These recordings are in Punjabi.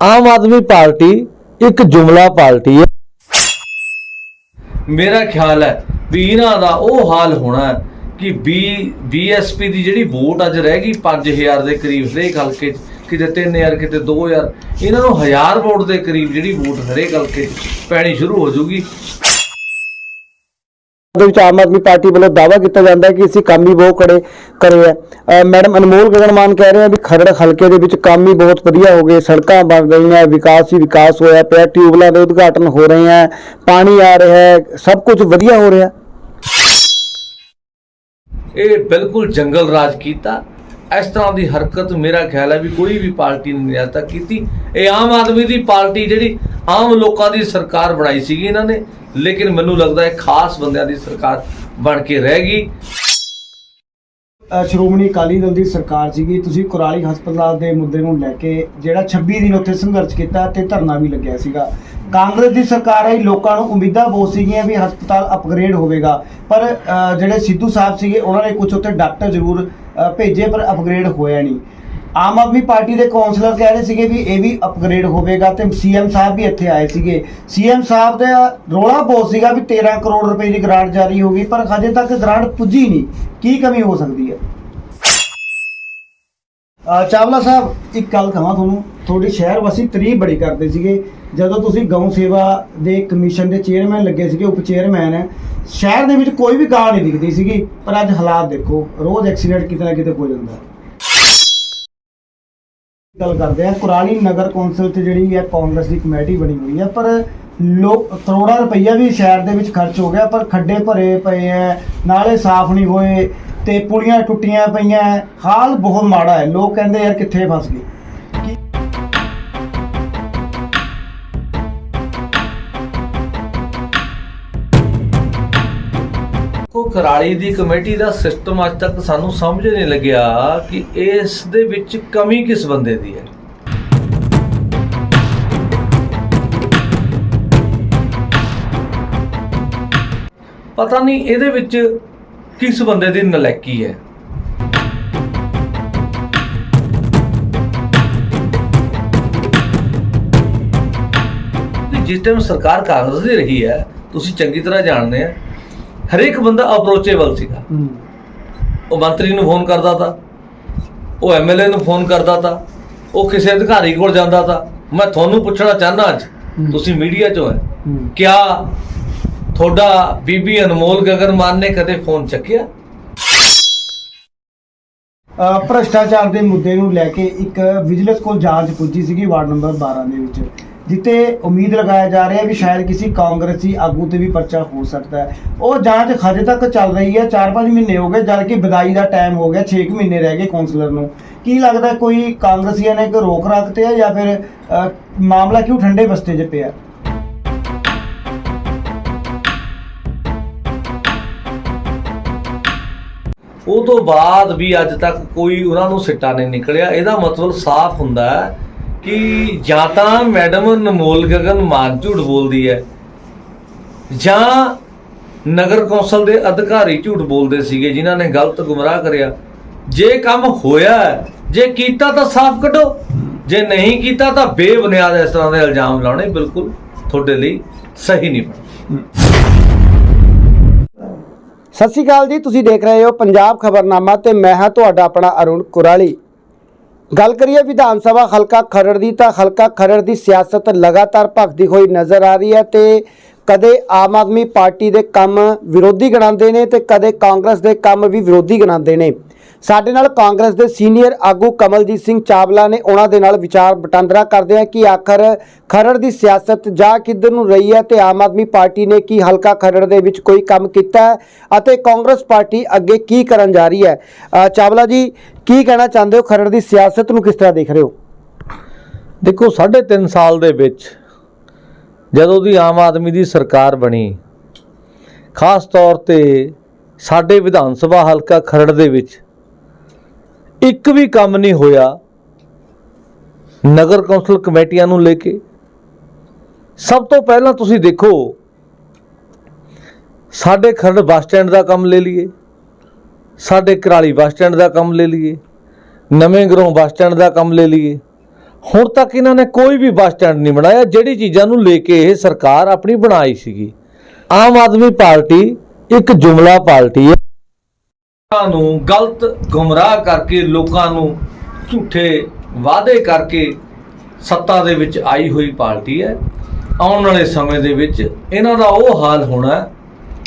ਆਮ ਆਦਮੀ ਪਾਰਟੀ ਇੱਕ ਜੁਮਲਾ ਪਾਰਟੀ ਹੈ। ਮੇਰਾ ਖਿਆਲ ਹੈ ਵੀ ਇਹਨਾਂ ਦਾ ਉਹ ਹਾਲ ਹੋਣਾ ਹੈ ਕਿ ਬੀ ਬੀਐਸਪੀ ਦੀ ਜਿਹੜੀ ਵੋਟ ਅੱਜ ਰਹਿ ਗਈ 5000 ਦੇ ਕਰੀਬ, ਹਰੇਕ ਹਲਕੇ 'ਚ, ਕਿਤੇ 3000 ਕਿਤੇ 2000 ਇਹਨਾਂ ਨੂੰ 1000 ਵੋਟ ਦੇ ਕਰੀਬ ਜਿਹੜੀ ਵੋਟ ਹਰੇਕ ਹਲਕੇ 'ਚ ਪੈਣੀ ਸ਼ੁਰੂ ਹੋ ਜੂਗੀ। ਦੇ ਵਿੱਚ ਆਮ ਆਦਮੀ ਪਾਰਟੀ ਵੱਲੋਂ ਦਾਅਵਾ ਕੀਤਾ ਜਾਂਦਾ ਹੈ ਕਿ ਅਸੀਂ ਕੰਮ ਹੀ ਬਹੁਤ ਕੜੇ ਕਰੇ ਹੈ ਮੈਡਮ ਅਨਮੋਲ ਗਗਨਮਾਨ ਕਹਿ ਰਹੇ ਆ ਵੀ ਖਰੜ ਹਲਕੇ ਦੇ ਵਿੱਚ ਕੰਮ ਹੀ ਬਹੁਤ ਵਧੀਆ ਹੋ ਗਏ, ਸੜਕਾਂ ਬਣ ਗਈਆਂ, ਵਿਕਾਸ ਹੀ ਵਿਕਾਸ ਹੋਇਆ ਪਿਆ ਟਿਊਬਲਾਂ ਦੇ ਉਦਘਾਟਨ ਹੋ ਰਹੇ ਹੈ ਪਾਣੀ ਆ ਰਿਹਾ ਹੈ, ਸਭ ਕੁਝ ਵਧੀਆ ਹੋ ਰਿਹਾ। ਇਹ ਬਿਲਕੁਲ ਜੰਗਲ ਰਾਜ ਕੀਤਾ। ਇਸ ਤਰ੍ਹਾਂ ਦੀ ਹਰਕਤ ਮੇਰਾ ਖਿਆਲ ਹੈ ਵੀ ਕੋਈ ਵੀ ਪਾਰਟੀ ਨੇ ਅੱਜ ਤੱਕ ਕੀਤੀ। ਇਹ ਆਮ ਆਦਮੀ ਦੀ ਪਾਰਟੀ ਜਿਹੜੀ ਆਮ ਲੋਕਾਂ ਦੀ ਸਰਕਾਰ ਬਣਾਈ ਸੀਗੀ ਇਹਨਾਂ ਨੇ, ਲੇਕਿਨ ਮੈਨੂੰ ਲੱਗਦਾ ਹੈ ਖਾਸ ਬੰਦਿਆਂ ਦੀ ਸਰਕਾਰ ਬਣ ਕੇ ਰਹਿ ਗਈ। ਸ਼੍ਰੋਮਣੀ ਅਕਾਲੀ ਦਲ ਦੀ ਸਰਕਾਰ ਸੀਗੀ। ਤੁਸੀਂ ਕੁਰਾਲੀ ਹਸਪਤਾਲ ਦੇ ਮੁੱਦੇ ਨੂੰ ਲੈ ਕੇ ਜਿਹੜਾ 26 ਦਿਨ ਉੱਥੇ ਸੰਘਰਸ਼ ਕੀਤਾ ਤੇ ਧਰਨਾ ਵੀ ਲੱਗਿਆ ਸੀਗਾ। ਕਾਂਗਰਸ ਦੀ ਸਰਕਾਰ ਆਈ, ਲੋਕਾਂ ਨੂੰ ਉਮੀਦਾਂ ਬਹੁਤ ਸੀਗੀਆਂ ਵੀ ਹਸਪਤਾਲ ਅਪਗ੍ਰੇਡ ਹੋਵੇਗਾ। ਪਰ ਜਿਹੜੇ ਸਿੱਧੂ ਸਾਹਿਬ ਸੀਗੇ, ਉਹਨਾਂ ਨੇ ਕੁਝ ਉੱਥੇ ਡਾਕਟਰ ਜ਼ਰੂਰ ਭੇਜੇ ਪਰ ਅਪਗ੍ਰੇਡ ਹੋਇਆ ਨਹੀਂ। ਆਮ ਆਦਮੀ ਪਾਰਟੀ ਦੇ ਕਾਉਂਸਲਰ ਕਹਿ ਰਹੇ ਸੀਗੇ ਵੀ ਇਹ ਵੀ ਅਪਗ੍ਰੇਡ ਹੋਵੇਗਾ ਤੇ ਸੀਐਮ ਸਾਹਿਬ ਵੀ ਇੱਥੇ ਆਏ ਸੀਗੇ। ਸੀਐਮ ਸਾਹਿਬ ਦਾ ਰੋਲਾ ਬਹੁਤ ਸੀਗਾ ਵੀ 13 ਕਰੋੜ ਰੁਪਏ ਦੀ ਗ੍ਰਾਂਟ ਜਾਰੀ ਹੋ ਗਈ, ਪਰ ਹਜੇ ਤੱਕ ਗ੍ਰਾਂਟ ਪੁੱਜੀ ਨਹੀਂ। ਕੀ ਕਮੀ ਹੋ ਸਕਦੀ ਹੈ? ਚਾਵਲਾ ਸਾਹਿਬ, ਇੱਕ ਗੱਲ ਕਹਾਂ ਤੁਹਾਨੂੰ, ਤੁਹਾਡੀ ਸ਼ਹਿਰ ਵਾਸੀ ਤਰੀ ਬੜੀ ਕਰਦੇ ਸੀਗੇ। ਜਦੋਂ ਤੁਸੀਂ ਗਊ ਸੇਵਾ ਦੇ ਕਮਿਸ਼ਨ ਦੇ ਚੇਅਰਮੈਨ ਲੱਗੇ ਸੀਗੇ, ਉਪ ਚੇਅਰਮੈਨ ਹੈ ਸ਼ਹਿਰ ਦੇ ਵਿੱਚ ਕੋਈ ਵੀ ਗਾਂ ਨਹੀਂ ਦਿਖਦੀ ਸੀਗੀ, ਪਰ ਅੱਜ ਹਾਲਾਤ ਦੇਖੋ, ਰੋਜ਼ ਐਕਸੀਡੈਂਟ ਕਿਤੇ ਨਾ ਕਿਤੇ ਹੋ ਜਾਂਦਾ। ਗੱਲ ਕਰਦੇ ਆ ਕੁਰਾਲੀ ਨਗਰ ਕੌਂਸਲ ਤੇ ਜਿਹੜੀ ਹੈ ਕਾਂਗਰਸ ਦੀ ਕਮੇਟੀ ਬਣੀ ਹੋਈ ਹੈ, ਪਰ ਲੋਕ ਕਰੋੜਾਂ ਰੁਪਈਆ ਵੀ ਸ਼ਹਿਰ ਦੇ ਵਿੱਚ ਖਰਚ ਹੋ ਗਿਆ, ਪਰ ਖੱਡੇ ਭਰੇ ਪਏ ਐ ਨਾਲੇ ਸਾਫ਼ ਨਹੀਂ ਹੋਏ ਤੇ ਪੁਲੀਆਂ ਟੁੱਟੀਆਂ ਪਈਆਂ ਐ। ਹਾਲ ਬਹੁਤ ਮਾੜਾ ਹੈ ਲੋਕ ਕਹਿੰਦੇ ਯਾਰ ਕਿੱਥੇ ਫਸ ਗਏ? ਕੋ ਕਰਾਲੀ ਦੀ ਕਮੇਟੀ ਦਾ ਸਿਸਟਮ ਅੱਜ ਤੱਕ ਸਾਨੂੰ ਸਮਝ ਨਹੀਂ ਲੱਗਿਆ ਕਿ ਇਸ ਦੇ ਵਿੱਚ ਕਮੀ ਕਿਸ ਬੰਦੇ ਦੀ ਹੈ ਪਤਾ ਨਹੀਂ ਇਹਦੇ ਵਿੱਚ ਕਿਸ ਬੰਦੇ ਦੀ ਨਲਾਇਕੀ ਹੈ? ਜਿਸ ਟਾਈਮ ਸਰਕਾਰ ਕਾਂਗਰਸ ਦੀ ਰਹੀ ਹੈ ਤੁਸੀਂ ਚੰਗੀ ਤਰ੍ਹਾਂ ਜਾਣਦੇ ਆ ਹਰੇਕ ਬੰਦਾ ਅਪਰੋਚੇਬਲ ਸੀਗਾ। ਉਹ ਮੰਤਰੀ ਨੂੰ ਫੋਨ ਕਰਦਾ ਤਾ ਉਹ ਐਮਐਲਏ ਨੂੰ ਫੋਨ ਕਰਦਾ ਤਾ ਉਹ ਕਿਸੇ ਅਧਿਕਾਰੀ ਕੋਲ ਜਾਂਦਾ ਤਾ। ਮੈਂ ਤੁਹਾਨੂੰ ਪੁੱਛਣਾ ਚਾਹਨਾ ਅੱਜ। ਤੁਸੀਂ ਮੀਡੀਆ 'ਚੋਂ ਹੈ। ਹੂੰ। ਕਿਆ ਤੁਹਾਡਾ ਬੀਬੀ ਅਨਮੋਲ ਗਗਨਮਾਨ ਨੇ ਕਦੇ ਫੋਨ ਚੱਕਿਆ? ਅ, ਭ੍ਰਸ਼ਟਾਚਾਰ ਦੇ ਮੁੱਦੇ ਨੂੰ ਲੈ ਕੇ ਇੱਕ ਵਿਜੀਲੈਂਸ ਕੋਲ ਜਾਂਚ ਪੁੱਜੀ ਸੀਗੀ ਵਾਰਡ ਨੰਬਰ 12 ਦੇ ਵਿੱਚ ਜਿੱਤੇ ਉਮੀਦ ਲਗਾਇਆ ਜਾ ਰਿਹਾ ਹੈ ਵੀ ਸ਼ਾਇਦ ਕਿਸੇ ਕਾਂਗਰਸੀ ਆਗੂ ਤੇ ਵੀ ਪਰਚਾ ਹੋ ਸਕਦਾ ਹੈ। ਉਹ ਜਾਂਚ ਹਜੇ ਤੱਕ ਚੱਲ ਰਹੀ ਹੈ 4-5 ਮਹੀਨੇ ਹੋ ਗਏ ਜਦ ਕਿ ਵਿਦਾਈ ਦਾ ਟਾਈਮ ਹੋ ਗਿਆ 6 ਮਹੀਨੇ ਰਹਿ ਗਏ ਕਾਉਂਸਲਰ ਨੂੰ। ਕੀ ਲੱਗਦਾ ਕੋਈ ਕਾਂਗਰਸੀਆਂ ਨੇ ਕੋਈ ਰੋਕ ਰੱਖਤੇ ਆ ਜਾਂ ਫਿਰ ਮਾਮਲਾ ਕਿਉਂ ਠੰਡੇ ਬਸਤੇ 'ਚ ਪਿਆ? ਉਹ ਤੋਂ ਬਾਅਦ ਵੀ ਅੱਜ ਤੱਕ ਕੋਈ ਉਹਨਾਂ ਨੂੰ ਸਿੱਟਾ ਨਹੀਂ ਨਿਕਲਿਆ। ਇਹਦਾ ਮਤਲਬ ਸਾਫ਼ ਹੁੰਦਾ ਹੈ ਕਿ ਜਾਂ ਤਾਂ ਮੈਡਮ ਅਨਮੋਲ ਗਗਨ ਮਾਨ ਝੂਠ ਬੋਲਦੀ ਹੈ, ਜਾਂ ਨਗਰ ਕੌਂਸਲ ਦੇ ਅਧਿਕਾਰੀ ਝੂਠ ਬੋਲਦੇ ਸੀਗੇ, ਜਿਨ੍ਹਾਂ ਨੇ ਗਲਤ ਗੁੰਮਰਾਹ ਕਰਿਆ। ਜੇ ਕੰਮ ਹੋਇਆ ਜੇ ਕੀਤਾ ਤਾਂ ਸਾਫ਼ ਕੱਢੋ। ਜੇ ਨਹੀਂ ਕੀਤਾ ਤਾਂ ਬੇਬੁਨਿਆਦ ਇਸ ਤਰ੍ਹਾਂ ਦੇ ਇਲਜ਼ਾਮ ਲਾਉਣੇ ਬਿਲਕੁਲ ਤੁਹਾਡੇ ਲਈ ਸਹੀ ਨਹੀਂ ਬਣਦਾ। ਸਤਿ ਸ਼੍ਰੀ ਅਕਾਲ ਜੀ, ਤੁਸੀਂ ਦੇਖ ਰਹੇ ਹੋ ਪੰਜਾਬ ਖਬਰਨਾਮਾ ਤੇ ਮੈਂ ਹਾਂ ਤੁਹਾਡਾ ਆਪਣਾ ਅਰੁਣ ਕੁਰਾਲੀ। ਗੱਲ ਕਰੀਏ ਵਿਧਾਨ ਸਭਾ ਹਲਕਾ ਖਰੜ ਦੀ ਤਾਂ ਹਲਕਾ ਖਰੜ ਦੀ ਸਿਆਸਤ ਲਗਾਤਾਰ ਭਖਦੀ ਹੋਈ ਨਜ਼ਰ ਆ ਰਹੀ ਹੈ ਤੇ ਕਦੇ ਆਮ ਆਦਮੀ ਪਾਰਟੀ ਦੇ ਕੰਮ ਵਿਰੋਧੀ ਗਣਾਉਂਦੇ ਨੇ ਤੇ ਕਦੇ ਕਾਂਗਰਸ ਦੇ ਕੰਮ ਵੀ ਵਿਰੋਧੀ ਗਣਾਉਂਦੇ ਨੇ। ਸਾਡੇ ਨਾਲ ਕਾਂਗਰਸ ਦੇ ਸੀਨੀਅਰ ਆਗੂ ਕਮਲਜੀਤ ਸਿੰਘ ਚਾਵਲਾ ਨੇ ਉਹਨਾਂ ਦੇ ਨਾਲ ਵਿਚਾਰ ਵਟਾਂਦਰਾ ਕਰਦੇ ਆ ਕਿ ਆਖਰ ਖਰੜ ਦੀ ਸਿਆਸਤ ਜਾ ਕਿੱਧਰ ਨੂੰ ਰਹੀ ਹੈ ਤੇ ਆਮ ਆਦਮੀ ਪਾਰਟੀ ਨੇ ਕੀ ਹਲਕਾ ਖਰੜ ਦੇ ਵਿੱਚ ਕੋਈ ਕੰਮ ਕੀਤਾ ਅਤੇ ਕਾਂਗਰਸ ਪਾਰਟੀ ਅੱਗੇ ਕੀ ਕਰਨ ਜਾ ਰਹੀ ਹੈ। ਚਾਵਲਾ ਜੀ, ਕੀ ਕਹਿਣਾ ਚਾਹੁੰਦੇ ਹੋ? ਖਰੜ ਦੀ ਸਿਆਸਤ ਨੂੰ ਕਿਸ ਤਰ੍ਹਾਂ ਦੇਖ ਰਹੇ ਹੋ? ਦੇਖੋ 3.5 ਸਾਲ ਦੇ ਵਿੱਚ ਜਦੋਂ ਦੀ ਆਮ ਆਦਮੀ ਦੀ ਸਰਕਾਰ ਬਣੀ, ਖਾਸ ਤੌਰ ਤੇ ਸਾਡੇ ਵਿਧਾਨ ਸਭਾ ਹਲਕਾ ਖਰੜ ਦੇ ਵਿੱਚ, ਇੱਕ ਵੀ ਕੰਮ ਨਹੀਂ ਹੋਇਆ ਨਗਰ ਕੌਂਸਲ ਕਮੇਟੀਆਂ ਨੂੰ ਲੈ ਕੇ। ਸਭ ਤੋਂ ਪਹਿਲਾਂ ਤੁਸੀਂ ਦੇਖੋ, ਸਾਡੇ ਖਰੜ ਬੱਸ ਸਟੈਂਡ ਦਾ ਕੰਮ ਲੈ ਲਈਏ, ਸਾਡੇ ਕਰਾਲੀ ਬੱਸ ਸਟੈਂਡ ਦਾ ਕੰਮ ਲੈ ਲਈਏ, ਨਵੇਂ ਗਰੋਂ ਬੱਸ ਸਟੈਂਡ ਦਾ ਕੰਮ ਲੈ ਲਈਏ। ਹੁਣ ਤੱਕ ਇਹਨਾਂ ਨੇ ਕੋਈ ਵੀ ਬੱਸ ਸਟੈਂਡ ਨਹੀਂ ਬਣਾਇਆ, ਜਿਹੜੀ ਚੀਜ਼ਾਂ ਨੂੰ ਲੈ ਕੇ ਇਹ ਸਰਕਾਰ ਆਪਣੀ ਬਣਾਈ ਸੀਗੀ। ਆਮ ਆਦਮੀ ਪਾਰਟੀ ਇੱਕ ਜੁਮਲਾ ਪਾਰਟੀ ਹੈ। ਲੋਕਾਂ ਨੂੰ ਗਲਤ ਗੁੰਮਰਾਹ ਕਰਕੇ, ਲੋਕਾਂ ਨੂੰ ਝੂਠੇ ਵਾਅਦੇ ਕਰਕੇ ਸੱਤਾ ਦੇ ਵਿੱਚ ਆਈ ਹੋਈ ਪਾਰਟੀ ਹੈ। ਆਉਣ ਵਾਲੇ ਸਮੇਂ ਦੇ ਵਿੱਚ ਇਹਨਾਂ ਦਾ ਉਹ ਹਾਲ ਹੋਣਾ ਹੈ,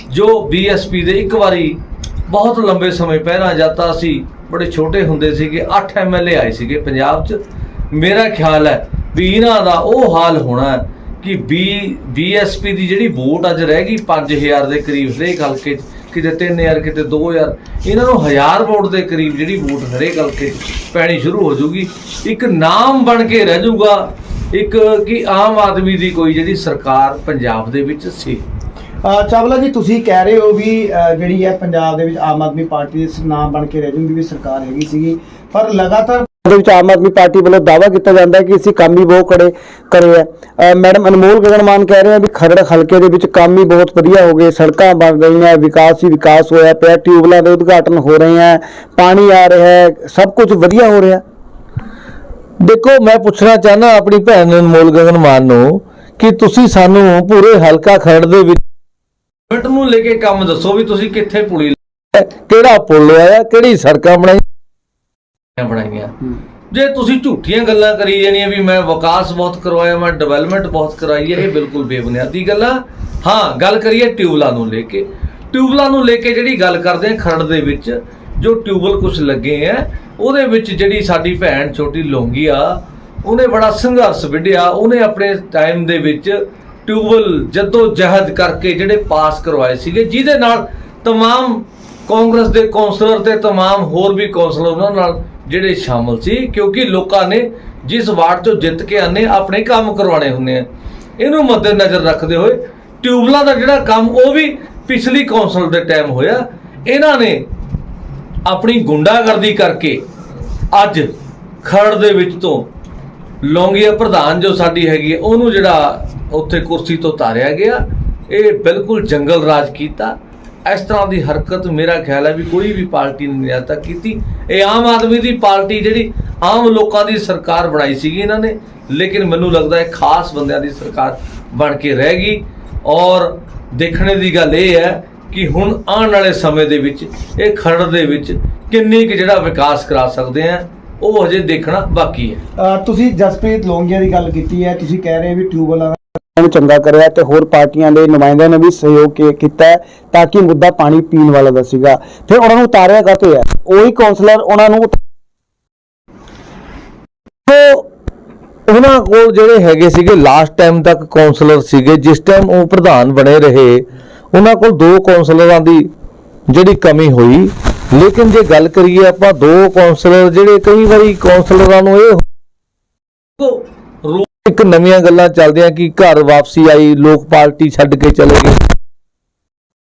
ਜੋ ਬੀਐਸਪੀ ਦੇ ਇੱਕ ਵਾਰੀ ਬਹੁਤ ਲੰਬੇ ਸਮੇਂ ਪਹਿਲਾਂ ਜਾਂਦਾ ਸੀ ਬੜੇ ਛੋਟੇ ਹੁੰਦੇ ਸੀਗੇ 8 ਐਮਐਲਏ ਆਏ ਸੀਗੇ ਪੰਜਾਬ 'ਚ। ਮੇਰਾ ਖਿਆਲ ਹੈ ਵੀ ਇਹਨਾਂ ਦਾ ਉਹ ਹਾਲ ਹੋਣਾ ਹੈ ਕਿ ਬੀ ਬੀਐਸਪੀ ਦੀ ਜਿਹੜੀ ਵੋਟ ਅੱਜ ਰਹਿ ਗਈ 5000 ਦੇ ਕਰੀਬ ਹਰੇਕ ਹਲਕੇ 'ਚ, ਕਿਤੇ 3000 ਕਿਤੇ 2000 ਇਹਨਾਂ ਨੂੰ 1000 ਵੋਟ ਦੇ ਕਰੀਬ ਜਿਹੜੀ ਵੋਟ ਹਰੇਕ ਹਲਕੇ 'ਚ ਪੈਣੀ ਸ਼ੁਰੂ ਹੋ ਜਾਊਗੀ। ਇੱਕ ਨਾਮ ਬਣ ਕੇ ਰਹਿ ਜੂਗਾ ਇੱਕ ਕਿ ਆਮ ਆਦਮੀ ਦੀ ਕੋਈ ਜਿਹੜੀ ਸਰਕਾਰ ਪੰਜਾਬ ਦੇ ਵਿੱਚ ਸੀ। ਚਾਵਲਾ ਜੀ, ਤੁਸੀਂ ਕਹਿ ਰਹੇ ਹੋ ਵੀ ਜਿਹੜੀ ਹੈ ਪੰਜਾਬ ਦੇ ਵਿੱਚ ਆਮ ਆਦਮੀ ਪਾਰਟੀ ਦੇ ਨਾਮ ਬਣ ਕੇ ਰਹਿ ਜੂਗੀ ਵੀ ਸਰਕਾਰ ਹੈਗੀ ਸੀਗੀ। ਪਰ ਲਗਾਤਾਰ ਦੇ ਵਿੱਚ ਆਮ ਆਦਮੀ ਪਾਰਟੀ ਵੱਲੋਂ ਦਾਅਵਾ ਕੀਤਾ ਜਾਂਦਾ ਹੈ ਕਿ ਅਸੀਂ ਕੰਮ ਹੀ ਬਹੁਤ ਕੜੇ ਕਰੇ ਹੈ ਮੈਡਮ ਅਨਮੋਲ ਗਗਨਮਾਨ ਕਹਿ ਰਹੇ ਆ ਵੀ ਖਰੜ ਹਲਕੇ ਦੇ ਵਿੱਚ ਕੰਮ ਹੀ ਬਹੁਤ ਵਧੀਆ ਹੋ ਗਏ, ਸੜਕਾਂ ਬਣ ਰਹੀਆਂ, ਵਿਕਾਸ ਹੀ ਵਿਕਾਸ ਹੋਇਆ ਪਿਆ ਟਿਊਬਲਾਂ ਦੇ ਉਦਘਾਟਨ ਹੋ ਰਹੇ ਆ, ਪਾਣੀ ਆ ਰਿਹਾ ਹੈ, ਸਭ ਕੁਝ ਵਧੀਆ ਹੋ ਰਿਹਾ। ਦੇਖੋ, ਮੈਂ ਪੁੱਛਣਾ ਚਾਹਨਾ ਆਪਣੀ ਭੈਣ ਅਨਮੋਲ ਗਗਨ ਮਾਨ ਨੂੰ ਕਿ ਤੁਸੀਂ ਸਾਨੂੰ ਪੂਰੇ ਹਲਕਾ ਖਰੜ ਦੇ ਵਿੱਚ ਨੂੰ ਲੈ ਕੇ ਕੰਮ ਦੱਸੋ ਵੀ ਤੁਸੀਂ ਕਿੱਥੇ ਪੁਲੀ ਕਿਹੜਾ ਪੁਲ ਲਵਾਇਆ, ਕਿਹੜੀ ਸੜਕਾਂ ਬਣਾਈ ਬਣਾਈਆਂ ਜੇ ਤੁਸੀਂ ਝੂਠੀਆਂ ਗੱਲਾਂ ਕਰੀ ਜਾਣੀਆਂ ਵੀ ਮੈਂ ਵਿਕਾਸ ਬਹੁਤ ਕਰਵਾਇਆ ਮੈਂ ਡਿਵੈਲਪਮੈਂਟ ਬਹੁਤ ਕਰਾਈ ਹੈ ਇਹ ਬਿਲਕੁਲ ਬੇਬੁਨਿਆਦੀ ਗੱਲਾਂ ਹਾਂ ਗੱਲ ਕਰੀਏ ਟਿਊਬਲਾਂ ਨੂੰ ਲੈ ਕੇ ਟਿਊਬਲਾਂ ਨੂੰ ਲੈ ਕੇ ਜਿਹੜੀ ਗੱਲ ਕਰਦੇ ਆ ਖਰੜ ਦੇ ਵਿੱਚ ਜੋ ਟਿਊਬਲ ਕੁਝ ਲੱਗੇ ਆ ਉਹਦੇ ਵਿੱਚ ਜਿਹੜੀ ਸਾਡੀ ਭੈਣ ਛੋਟੀ ਲੋਂਗੀ ਆ ਉਹਨੇ ਬੜਾ ਸੰਘਰਸ਼ ਵਿੱਢਿਆ ਉਹਨੇ ਆਪਣੇ ਟਾਈਮ ਦੇ ਵਿੱਚ ਟਿਊਬਲ ਜਦੋਂ ਜਹਿਦ ਕਰਕੇ ਜਿਹੜੇ ਪਾਸ ਕਰਵਾਏ ਸੀਗੇ ਜਿਹਦੇ ਨਾਲ तमाम ਕਾਂਗਰਸ ਦੇ ਕੌਂਸਲਰ ਤੇ तमाम ਹੋਰ ਵੀ ਕੌਂਸਲਰ ਉਹਨਾਂ ਨਾਲ ਜਿਹੜੇ ਸ਼ਾਮਲ ਸੀ, ਕਿਉਂਕਿ ਲੋਕਾਂ ਨੇ ਜਿਸ ਵਾਰਡ ਚੋਂ ਜਿੱਤ ਕੇ ਆਨੇ ਆਪਣੇ ਕੰਮ ਕਰਵਾਉਣੇ ਹੁੰਦੇ ਆ। ਇਹਨੂੰ ਮੱਦੇਨਜ਼ਰ ਰੱਖਦੇ ਹੋਏ ਟਿਊਬਲਾਂ ਦਾ ਜਿਹੜਾ ਕੰਮ, ਉਹ ਵੀ ਪਿਛਲੀ ਕੌਂਸਲ ਦੇ ਟਾਈਮ ਹੋਇਆ। ਇਹਨਾਂ ਨੇ ਆਪਣੀ ਗੁੰਡਾਗਰਦੀ ਕਰਕੇ ਅੱਜ ਖਰੜ ਦੇ ਵਿੱਚ ਤੋਂ ਲੌਂਗੀਆ ਪ੍ਰਧਾਨ ਜੋ ਸਾਡੀ ਹੈਗੀ ਹੈ ਉਹਨੂੰ ਜਿਹੜਾ ਉੱਥੇ ਕੁਰਸੀ ਤੋਂ ਤਾਰਿਆ ਗਿਆ। ਇਹ ਬਿਲਕੁਲ ਜੰਗਲ ਰਾਜ ਕੀਤਾ। ਇਸ ਤਰ੍ਹਾਂ ਦੀ ਹਰਕਤ ਮੇਰਾ ਖਿਆਲ ਹੈ ਵੀ ਕੋਈ ਵੀ ਪਾਰਟੀ ਨੇ ਨਹੀਂ ਕੀਤੀ। ਇਹ ਆਮ ਆਦਮੀ ਦੀ ਪਾਰਟੀ ਜਿਹੜੀ ਆਮ ਲੋਕਾਂ ਦੀ ਸਰਕਾਰ ਬਣਾਈ ਸੀਗੀ ਇਹਨਾਂ ਨੇ, ਲੇਕਿਨ ਮੈਨੂੰ ਲੱਗਦਾ ਹੈ ਖਾਸ ਬੰਦਿਆਂ ਦੀ ਸਰਕਾਰ ਬਣ ਕੇ ਰਹਿ ਗਈ। ਔਰ ਦੇਖਣੇ ਦੀ ਗੱਲ ਇਹ ਹੈ ਕਿ ਹੁਣ ਆਉਣ ਵਾਲੇ ਸਮੇਂ ਦੇ ਵਿੱਚ, ਇਹ ਖਰੜ ਦੇ ਵਿੱਚ ਕਿੰਨੀ ਕੁ ਜਿਹੜਾ ਵਿਕਾਸ ਕਰਾ ਸਕਦੇ ਆ, ਉਹ ਹਜੇ ਦੇਖਣਾ ਬਾਕੀ ਹੈ। ਤੁਸੀਂ ਜਸਪ੍ਰੀਤ ਲੋਂਗੀਆ ਦੀ ਗੱਲ ਕੀਤੀ ਹੈ, ਤੁਸੀਂ ਕਹਿ ਰਹੇ ਵੀ ਟਿਊਬਵੈੱਲਾਂ ਨੂੰ ਚੰਗਾ ਕਰਿਆ ਤੇ ਹੋਰ ਪਾਰਟੀਆਂ ਦੇ ਨੁਮਾਇੰਦਿਆਂ ਨੇ ਵੀ ਸਹਿਯੋਗ ਕੀਤਾ ਤਾਂ ਕਿ ਮੁੱਦਾ ਪਾਣੀ ਪੀਣ ਵਾਲਾ ਦਾ ਸੀਗਾ ਫਿਰ ਉਹਨਾਂ ਨੂੰ ਉਤਾਰਿਆ ਕਾਹਤੋਂ ਹੈ? ਉਹੀ ਕਾਉਂਸਲਰ ਉਹਨਾਂ ਨੂੰ ਉਹਨਾਂ ਕੋਲ ਜਿਹੜੇ ਹੈਗੇ ਸੀਗੇ ਲਾਸਟ ਟਾਈਮ ਤੱਕ ਕਾਉਂਸਲਰ ਸੀਗੇ, ਜਿਸ ਟਾਈਮ ਉਹ ਪ੍ਰਧਾਨ ਬਣੇ ਰਹੇ, ਉਹਨਾਂ ਕੋਲ ਦੋ ਕਾਉਂਸਲਰਾਂ ਦੀ ਜਿਹੜੀ ਕਮੀ ਹੋਈ। ਲੇਕਿਨ ਜੇ ਗੱਲ ਕਰੀਏ ਆਪਾਂ ਦੋ ਕਾਉਂਸਲਰ ਜਿਹੜੇ ਕਈ ਵਾਰੀ ਕਾਉਂਸਲਰਾਂ ਨੂੰ ਇਹ ਇੱਕ ਨਵੀਆਂ ਗੱਲਾਂ ਚੱਲਦੀਆਂ ਕਿ ਘਰ ਵਾਪਸੀ ਆਈ ਲੋਕ ਪਾਰਟੀ ਛੱਡ ਕੇ ਚਲੇ ਗਏ।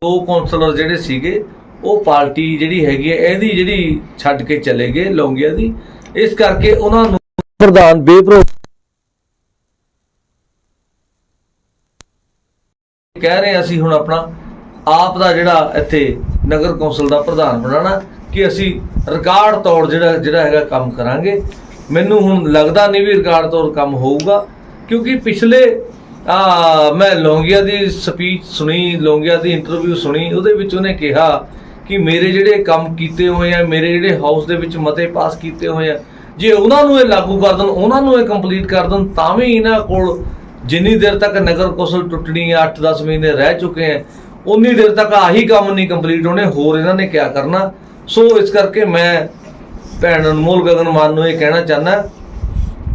ਦੋ ਕਾਉਂਸਲਰ ਜਿਹੜੇ ਸੀਗੇ ਉਹ ਪਾਰਟੀ ਜਿਹੜੀ ਹੈਗੀ ਹੈ ਇਹਦੀ ਜਿਹੜੀ ਛੱਡ ਕੇ ਚਲੇ ਗਏ ਲੌਂਗੀਆਂ ਦੀ। ਇਸ ਕਰਕੇ ਉਹਨਾਂ ਨੂੰ ਪ੍ਰਧਾਨ ਬੇਪਰੋ ਕਹਿ ਰਹੇ ਅਸੀਂ ਹੁਣ ਆਪਣਾ ਆਪ ਦਾ ਜਿਹੜਾ ਇੱਥੇ ਨਗਰ ਕੌਂਸਲ ਦਾ ਪ੍ਰਧਾਨ ਬਣਾਉਣਾ ਕਿ ਅਸੀਂ ਰਿਕਾਰਡ ਤੋੜ ਜਿਹੜਾ ਜਿਹੜਾ ਹੈਗਾ ਕੰਮ ਕਰਾਂਗੇ। ਮੈਨੂੰ ਹੁਣ ਲੱਗਦਾ ਨਹੀਂ ਵੀ ਰਿਕਾਰਡ ਤੌਰ ਕੰਮ ਹੋਊਗਾ, ਕਿਉਂਕਿ ਪਿਛਲੇ, ਆ, ਮੈਂ ਲੌਂਗੀਆ ਦੀ ਸਪੀਚ ਸੁਣੀ, ਲੌਂਗੀਆ ਦੀ ਇੰਟਰਵਿਊ ਸੁਣੀ, ਉਹਦੇ ਵਿੱਚ ਉਹਨੇ ਕਿਹਾ ਕਿ ਮੇਰੇ ਜਿਹੜੇ ਕੰਮ ਕੀਤੇ ਹੋਏ ਆ, ਮੇਰੇ ਜਿਹੜੇ ਹਾਊਸ ਦੇ ਵਿੱਚ ਮਤੇ ਪਾਸ ਕੀਤੇ ਹੋਏ ਆ, ਜੇ ਉਹਨਾਂ ਨੂੰ ਇਹ ਲਾਗੂ ਕਰ ਦੇਣ, ਉਹਨਾਂ ਨੂੰ ਇਹ ਕੰਪਲੀਟ ਕਰ ਦੇਣ, ਤਾਂ ਵੀ ਇਹਨਾਂ ਕੋਲ ਜਿੰਨੀ ਦੇਰ ਤੱਕ ਨਗਰ ਕੌਂਸਲ ਟੁੱਟਣੀ ਹੈ 8-10 ਮਹੀਨੇ ਰਹਿ ਚੁੱਕੇ ਹੈ ਉਨੀ ਦੇਰ ਤੱਕ ਆਹੀ ਕੰਮ ਨਹੀਂ ਕੰਪਲੀਟ ਹੋਣੇ, ਹੋਰ ਇਹਨਾਂ ਨੇ ਕਿਆ ਕਰਨਾ? ਸੋ ਇਸ ਕਰਕੇ ਮੈਂ ਭੈਣ ਅਨਮੋਲ ਗਗਨ ਮਾਨ ਨੂੰ ਇਹ ਕਹਿਣਾ ਚਾਹੁੰਦਾ